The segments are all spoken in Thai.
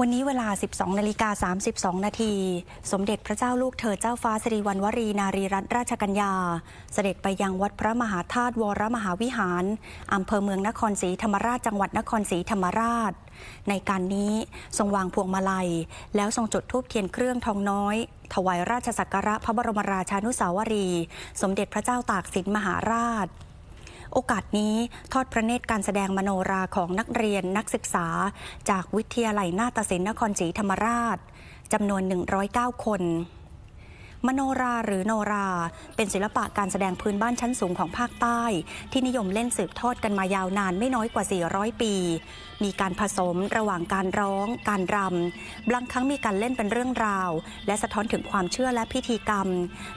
วันนี้เวลา 12 นาฬิกา 32 นาที สมเด็จพระเจ้าลูกเธอเจ้าฟ้าสิริวัณวรีนารีรัตนราชกัญญา เสด็จไปยังวัดพระมหาธาตุวรมหาวิหาร อำเภอเมืองนครศรีธรรมราช จังหวัดนครศรีธรรมราช ในการนี้ทรงวางพวงมาลัย แล้วทรงจุดธูปเทียนเครื่องทองน้อย ถวายราชสักการะพระบรมราชานุสาวรี สมเด็จพระเจ้าตากสินมหาราช โอกาสนี้ทอดพระเนตรการแสดงมโนราของนักเรียนนักศึกษา จากวิทยาลัยนาฏศิลป์นครศรีธรรมราชจำนวน 109 คนมโนราหรือโนรา เป็นศิลปะการแสดงพื้นบ้านชั้นสูงของภาคใต้ ที่นิยมเล่นสืบทอดกันมายาวนานไม่น้อยกว่า 400 ปี มีการผสมระหว่างการร้อง การรำบางครั้งมีการเล่นเป็นเรื่องราว และสะท้อนถึงความเชื่อและพิธีกรรม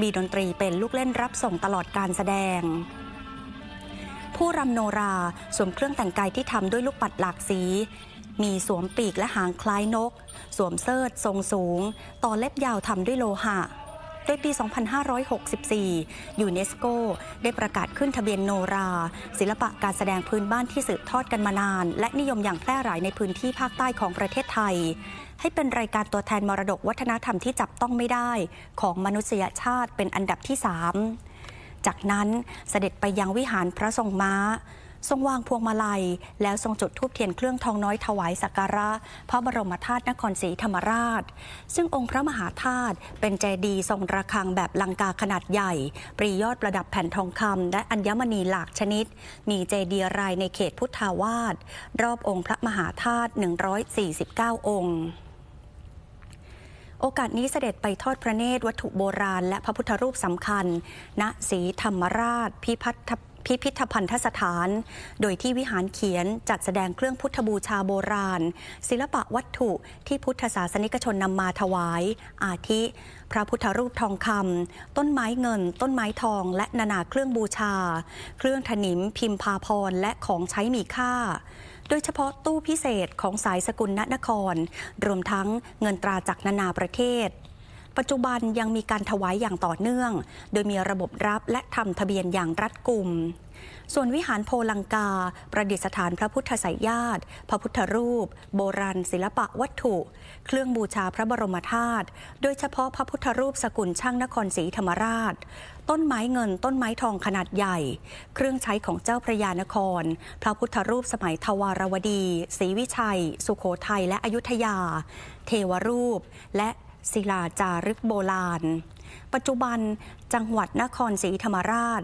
มีดนตรีเป็นลูกเล่นรับส่งตลอดการแสดง ผู้รำโนราสวมเครื่องแต่งกายที่ทำด้วยลูกปัดหลากสี มีสวมปีกและหางคล้ายนก สวมเสิร์ธทรงสูง ต่อเล็บยาวทำด้วยโลหะโดยปี 2564 ยูเนสโกได้ประกาศขึ้นทะเบียนโนรา ศิลปะการแสดงพื้นบ้านที่สืบทอดกันมานาน และนิยมอย่างแพร่หลายในพื้นที่ภาคใต้ของประเทศไทย ให้เป็นรายการตัวแทนมรดกวัฒนธรรมที่จับต้องไม่ได้ ของมนุษยชาติเป็นอันดับที่ 3 จากนั้นเสด็จไปยังวิหารพระทรงม้า ทรงวางพวงมาลัย แล้วทรงจุดธูปเทียนเครื่องทองน้อยถวายสักการะ พระบรมธาตุนครศรีธรรมราช ซึ่งองค์พระมหาธาตุเป็นเจดีย์ทรงระฆังแบบลังกาขนาดใหญ่ ปรียอดประดับแผ่นทองคำและอัญมณีหลากชนิด มีเจดีย์รายในเขตพุทธาวาสรอบองค์พระมหาธาตุ149 องค์ โอกาสนี้เสด็จไปทอดพระเนตรวัตถุโบราณ และพระพุทธรูปสำคัญ ณศรีธรรมราช พิพัฒพิพิธภัณฑสถาน โดยที่วิหารเขียนจัดแสดงเครื่องพุทธบูชาโบราณ ศิลปะวัตถุที่พุทธศาสนิกชนนำมาถวาย อาทิ พระพุทธรูปทองคำต้นไม้เงิน ต้นไม้ทอง และนานาเครื่องบูชา เครื่องถนิมพิมพาพรและของใช้มีค่า ดยเฉพาะตู้พิเศษของสายสกุลนนคร รวมทั้งเงินตราจากนานาประเทศ ปัจจุบันยังมีการถวายอย่างต่อเนื่อง โดยมีระบบรับและทำทะเบียนอย่างรัดกุม ส่วนวิหารโพลังกา ประดิษฐานพระพุทธไสยญาติ พระพุทธรูป โบราณศิลปะวัตถุ เครื่องบูชาพระบรมธาตุ โดยเฉพาะพระพุทธรูปสกุลช่างนครศรีธรรมราช ต้นไม้เงิน ต้นไม้ทองขนาดใหญ่ เครื่องใช้ของเจ้าพระยานคร พระพุทธรูปสมัยทวารวดีศรีวิชัย สุโขทัยและอยุธยา เทวรูป และศิลาจารึกโบราณ ปัจจุบันจังหวัดนครศรีธรรมราช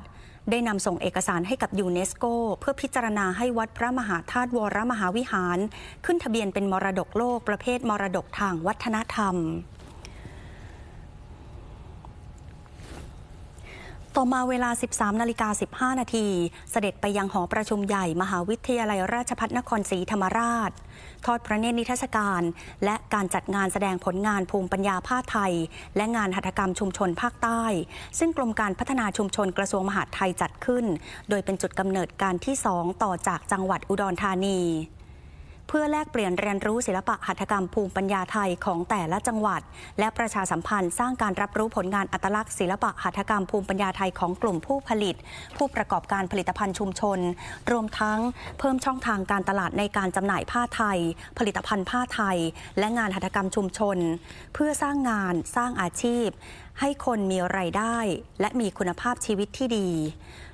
ได้นำส่งเอกสารให้กับยูเนสโก เพื่อพิจารณาให้วัดพระมหาธาตุวรมหาวิหาร ขึ้นทะเบียนเป็นมรดกโลกประเภทมรดกทางวัฒนธรรม ต่อมาเวลา 13 นาฬิกา 15 นาที เสด็จไปยังหอประชุมใหญ่ มหาวิทยาลัยราชภัฏนครศรีธรรมราช ทอดพระเนตรนิทรรศการ และการจัดงานแสดงผลงานภูมิปัญญาผ้าไทย และงานหัตถกรรมชุมชนภาคใต้ ซึ่งกรมการพัฒนาชุมชนกระทรวงมหาดไทยจัดขึ้น โดยเป็นจุดกำเนิดการที่ 2 ต่อจากจังหวัดอุดรธานี เพื่อแลกเปลี่ยนเรียนรู้ศิลปะหัตถกรรมภูมิปัญญาไทยของแต่ละจังหวัด และประชาสัมพันธ์สร้างการรับรู้ผลงานอัตลักษณ์ศิลปะหัตถกรรมภูมิปัญญาไทยของกลุ่มผู้ผลิต ผู้ประกอบการผลิตภัณฑ์ชุมชน รวมทั้งเพิ่มช่องทางการตลาดในการจำหน่ายผ้าไทย ผลิตภัณฑ์ผ้าไทย และงานหัตถกรรมชุมชน เพื่อสร้างงานสร้างอาชีพ ให้คนมีไรายได้ และมีคุณภาพชีวิตที่ดี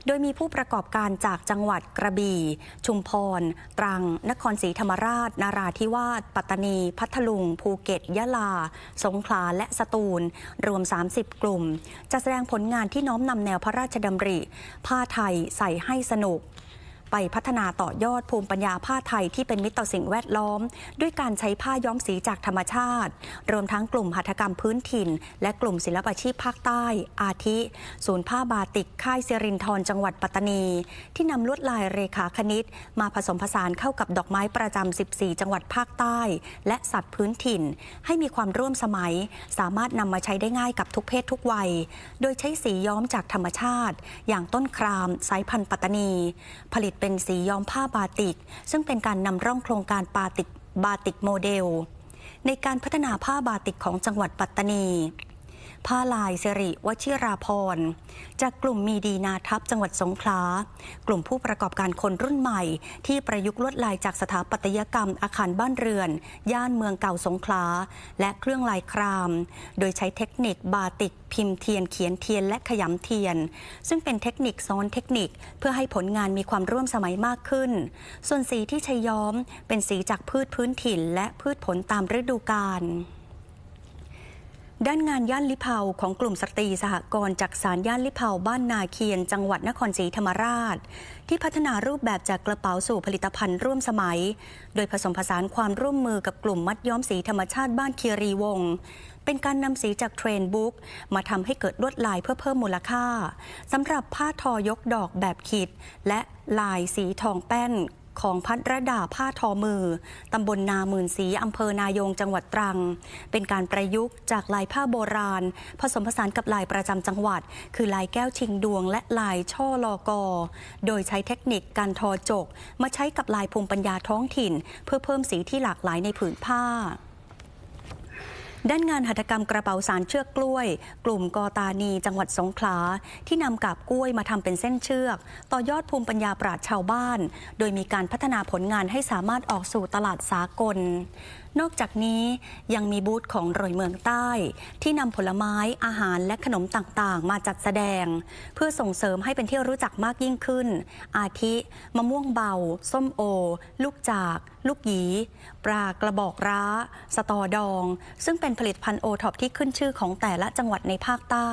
โดยมีผู้ประกอบการจากจังหวัดกระบี่ ชุมพร ตรัง นครศรีธรรมราช นาราธิวาส ปัตตานี พัทลุง ภูเก็ต ยะลา สงขลา และสตูล รวม 30 กลุ่มจะแสดงผลงานที่น้อมนำแนวพระราชดำริ ผ้าไทยใส่ให้สนุก ไปพัฒนาต่อยอดภูมิปัญญาผ้าไทยที่เป็นมิตรต่อสิ่งแวดล้อม ด้วยการใช้ผ้าย้อมสีจากธรรมชาติ รวมทั้งกลุ่มหัตถกรรมพื้นถิ่น และกลุ่มศิลปาชีพภาคใต้ อาทิ ศูนย์ผ้าบาติกค่ายเซรินทรจังหวัดปัตตานี ที่นำลวดลายเรขาคณิต มาผสมผสานเข้ากับดอกไม้ประจำ 14 จังหวัดภาคใต้ และสัตว์พื้นถิ่น ให้มีความร่วมสมัย สามารถนำมาใช้ได้ง่ายกับทุกเพศทุกวัย โดยใช้สีย้อมจากธรรมชาติ อย่างต้นครามสายพันธุ์ปัตตานี ผลิตเป็นสีย้อมผ้าบาติก ซึ่งเป็นการนำร่องโครงการบาติกบาติกโมเดล ในการพัฒนาผ้าบาติกของจังหวัดปัตตานี ผ้าลายสิริวชิราพรจากกลุ่มมีดีนาทัพจังหวัดสงขลา กลุ่มผู้ประกอบการคนรุ่นใหม่ ที่ประยุกต์ลวดลายจากสถาปัตยกรรมอาคารบ้านเรือน ย่านเมืองเก่าสงขลา และเครื่องลายคราม โดยใช้เทคนิคบาติกพิมพ์เทียนเขียนเทียนและขยำเทียน ซึ่งเป็นเทคนิคซ้อนเทคนิค เพื่อให้ผลงานมีความร่วมสมัยมากขึ้น ส่วนสีที่ใช้ย้อมเป็นสีจากพืชพื้นถิ่นและพืชผลตามฤดูกาล ด้านงานย่านลิเผาของกลุ่มสตรีสหกรณ์จากสารย่านลิเผาบ้านนาเคียน จังหวัดนครศรีธรรมราช ที่พัฒนารูปแบบจากกระเป๋าสู่ผลิตภัณฑ์ร่วมสมัย โดยผสมผสานความร่วมมือกับกลุ่มมัดย้อมสีธรรมชาติบ้านเคียรีวงศ์เป็นการนำสีจากเทรนบุ๊กมาทำให้เกิดลวดลายเพื่อเพิ่มมูลค่าสำหรับผ้าทอยกดอกแบบขีดและลายสีทองแป้น ของพัดระดาผ้าทอมือ ตำบลนาหมื่นสีอำเภอนายงจังหวัดตรัง เป็นการประยุกต์จากลายผ้าโบราณ ผสมผสานกับลายประจำจังหวัด คือลายแก้วชิงดวง และลายช่อลอกอ โดยใช้เทคนิคการทอจก มาใช้กับลายภูมิปัญญาท้องถิ่น เพื่อเพิ่มสีที่หลากหลายในผืนผ้า ด้านงานหัตถกรรมกระเป๋าสารเชือกกล้วย กลุ่มกอตานี จังหวัดสงขลา ที่นำกาบกล้วยมาทำเป็นเส้นเชือก ต่อยอดภูมิปัญญาปราชชาวบ้าน โดยมีการพัฒนาผลงานให้สามารถออกสู่ตลาดสากล นอกจากนี้ยังมีบูธของโรยเมืองใต้ ที่นำผลไม้อาหารและขนมต่างๆ มาจัดแสดง เพื่อส่งเสริมให้เป็นที่รู้จักมากยิ่งขึ้น อาทิมะม่วงเบา ส้มโอ ลูกจาก ลูกหยี ปลากระบอกร้า สตอดอง ซึ่งเป็นผลิตภัณฑ์โอท็อปที่ขึ้นชื่อของแต่ละจังหวัดในภาคใต้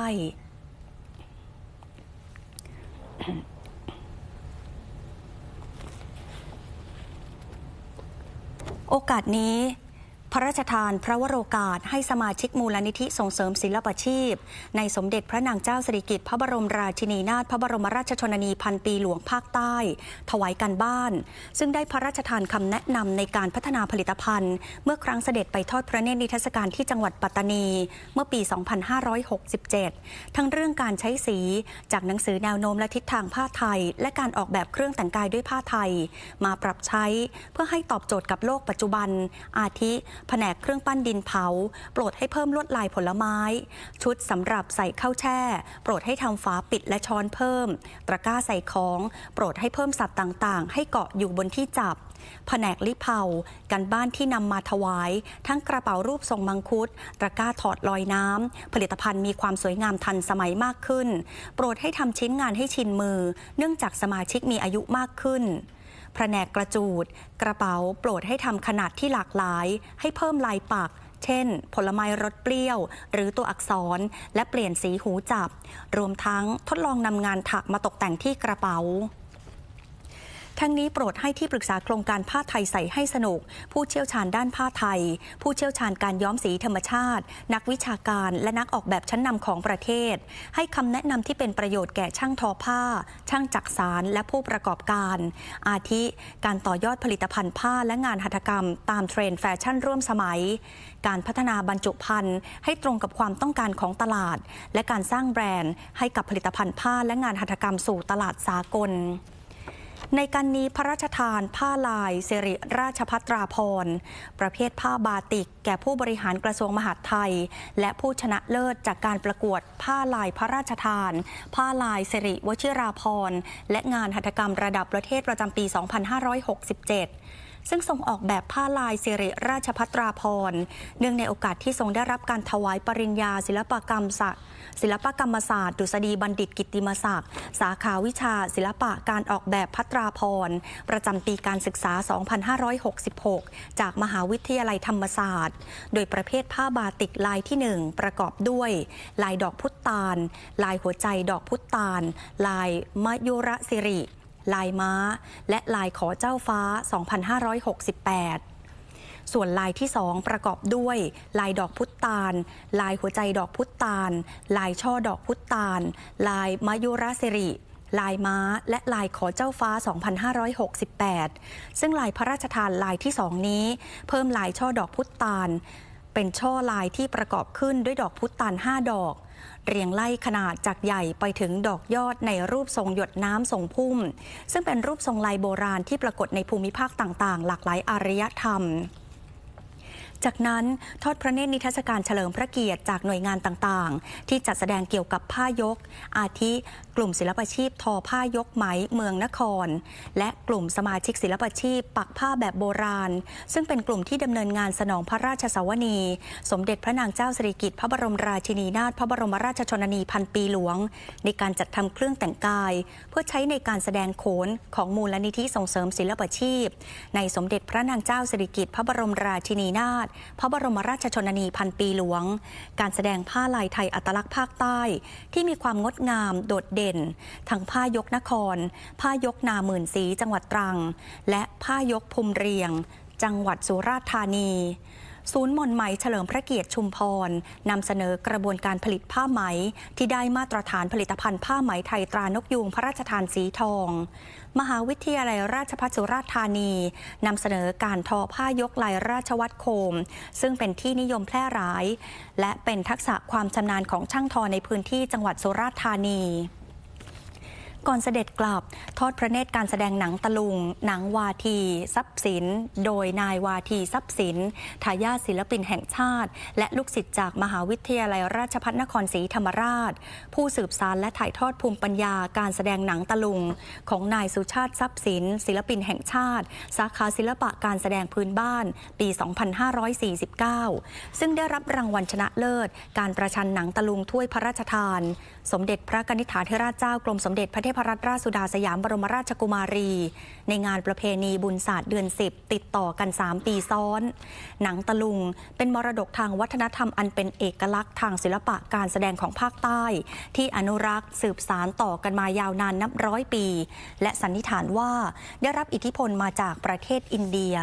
โอกาสนี้ พระราชทานพระวโรกาสให้สมาชิกมูลนิธิส่งเสริมศิลปาชีพ ในสมเด็จพระนางเจ้าสิริกิติ์พระบรมราชินีนาถพระบรมราชชนนีพันปีหลวงภาคใต้ ถวายการบ้าน ซึ่งได้พระราชทานคำแนะนำในการพัฒนาผลิตภัณฑ์ เมื่อครั้งเสด็จไปทอดพระเนตรนิทรรศการที่จังหวัดปัตตานี เมื่อปี 2567 ทั้งเรื่องการใช้สีจากหนังสือแนวโน้มและทิศทางผ้าไทย และการออกแบบเครื่องแต่งกายด้วยผ้าไทย มาปรับใช้เพื่อให้ตอบโจทย์กับโลกปัจจุบันอาทิแผนกเครื่องปั้นดินเผา โปรดให้เพิ่มลวดลายผลไม้ ชุดสำหรับใส่ข้าวแช่ โปรดให้ทำฝาปิดและช้อนเพิ่ม ตะกร้าใส่ของ โปรดให้เพิ่มสัตว์ต่างๆ ให้เกาะอยู่บนที่จับแผนกลิเผากันบ้านที่นำมาถวาย ทั้งกระเป๋ารูปทรงมังคุดตะกร้าถอดลอยน้ำผลิตภัณฑ์มีความสวยงามทันสมัยมากขึ้น โปรดให้ทำชิ้นงานให้ชินมือ เนื่องจากสมาชิกมีอายุมากขึ้น แผนกกระจูด กระเป๋าโปรดให้ทำขนาดที่หลากหลาย ให้เพิ่มลายปัก เช่น ผลไม้รสเปรี้ยว หรือตัวอักษร และเปลี่ยนสีหูจับ รวมทั้งทดลองนำงานถักมาตกแต่งที่กระเป๋า ทั้งนี้โปรดให้ที่ปรึกษาโครงการผ้าไทยใส่ให้สนุก ผู้เชี่ยวชาญด้านผ้าไทย ผู้เชี่ยวชาญการย้อมสีธรรมชาติ นักวิชาการและนักออกแบบชั้นนำของประเทศ ให้คำแนะนำที่เป็นประโยชน์แก่ช่างทอผ้า ช่างจักสารและผู้ประกอบการ อาทิ การต่อยอดผลิตภัณฑ์ผ้าและงานหัตถกรรม ตามเทรนด์แฟชั่นร่วมสมัย การพัฒนาบรรจุภัณฑ์ให้ตรงกับความต้องการของตลาด และการสร้างแบรนด์ให้กับผลิตภัณฑ์ผ้าและงานหัตถกรรมสู่ตลาดสากล ในการนี้พระราชทานผ้าลายสิริราชพัตราพรประเภทผ้าบาติก แก่ผู้บริหารกระทรวงมหาดไทย และผู้ชนะเลิศจากการประกวดผ้าลายพระราชทาน ผ้าลายสิริวชิราพรและงานหัตถกรรมระดับประเทศประจำปี 2567 ซึ่งทรงออกแบบผ้าลายสิริราชพัตราพรเนื่องในโอกาสที่ทรงได้รับการถวายปริญญา ศิลปกรรมศาสตร์ศิลปกรรมศาสตร์ดุษฎีบัณฑิตกิติมศักดิ์สาขาวิชา ศิลปะการออกแบบพัตราพรประจำปีการศึกษา 2566 จากมหาวิทยาลัยธรรมศาสตร์ โดยประเภทผ้าบาติกลายที่ 1 ประกอบด้วย ลายดอกพุตาล ลายหัวใจดอกพุตาล ลายมยุระสิริ ลายม้า และลายขอเจ้าฟ้า 2568ส่วนลายที่ 2 ประกอบด้วย ลายดอกพุตาล ลายหัวใจดอกพุตาล ลายช่อดอกพุตาล ลายมายุราสิริ ลายม้า และลายขอเจ้าฟ้า 2568 ซึ่งลายพระราชทานลายที่2นี้ เพิ่มลายช่อดอกพุตาล เป็นช่อลายที่ประกอบขึ้นด้วยดอกพุตาล 5 ดอก เรียงไล่ขนาดจากใหญ่ไปถึงดอกยอดในรูปทรงหยดน้ำทรงพุ่ม ซึ่งเป็นรูปทรงลายโบราณที่ปรากฏในภูมิภาคต่างๆ หลากหลายอารยธรรม จากนั้นทอดพระเนตรนิทรรศการเฉลิมพระเกียรติจากหน่วยงานต่างๆ ที่จัดแสดงเกี่ยวกับผ้ายก อาทิกลุ่มศิลปาชีพทอผ้ายกไหมเมืองนคร และกลุ่มสมาชิกศิลปาชีพ ปักผ้าแบบโบราณ ซึ่งเป็นกลุ่มที่ดำเนินงานสนองพระราชสวนี สมเด็จพระนางเจ้าสิริกิติ์พระบรมราชินีนาถพระบรมราชชนนีพันปีหลวง ในการจัดทำเครื่องแต่งกาย เพื่อใช้ในการแสดงโขนของมูลนิธิส่งเสริมศิลปาชีพ ในสมเด็จพระนางเจ้าสิริกิติ์พระบรมราชินีนาถพระบรมราชชนนีพันปีหลวง การแสดงผ้าลายไทยอัตลักษณ์ภาคใต้ ที่มีความงดงามโดดเด่น ทั้งผ้ายกนคร ผ้ายกนาหมื่นสีจังหวัดตรัง และผ้ายกภูมิเรียง จังหวัดสุราษฎร์ธานี ศูนย์มนไหมเฉลิมพระเกียรติชุมพรนำเสนอกระบวนการผลิตผ้าไหม ที่ได้มาตรฐานผลิตภัณฑ์ผ้าไหมไทยตรานกยูงพระราชทานสีทอง มหาวิทยาลัยราชภัฏสุราษฎร์ธานีนำเสนอการทอผ้ายกลายราชวัตรโคม ซึ่งเป็นที่นิยมแพร่หลาย และเป็นทักษะความชำนาญของช่างทอในพื้นที่จังหวัดสุราษฎร์ธานี ก่อนเสด็จกลับ ทอดพระเนตรการแสดงหนังตะลุง หนังวาที ทรัพย์สิน โดยนายวาทีทรัพย์สินทายาทศิลปินแห่งชาติ และลูกศิษย์จากมหาวิทยาลัยราชภัฏนครศรีธรรมราช ผู้สืบสารและถ่ายทอดภูมิปัญญาการแสดงหนังตะลุง ของนายสุชาติทรัพย์สิน ศิลปินแห่งชาติ สาขาศิลปะการแสดงพื้นบ้าน ปี 2549 ซึ่งได้รับรางวัลชนะเลิศ การประชันหนังตะลุงถ้วยพระราชทาน สมเด็จพระกนิษฐาธิราชเจ้ากรมสมเด็จพระเทพรัตนราชสุดาสยามบรมราชกุมารี ในงานประเพณีบุญศาสตร์เดือน 10 ติดต่อกัน 3 ปีซ้อน หนังตะลุงเป็นมรดกทางวัฒนธรรมอันเป็นเอกลักษณ์ทางศิลปะการแสดงของภาคใต้ ที่อนุรักษ์สืบสารต่อกันมายาวนานนับร้อยปี และสันนิษฐานว่าได้รับอิทธิพลมาจากประเทศอินเดีย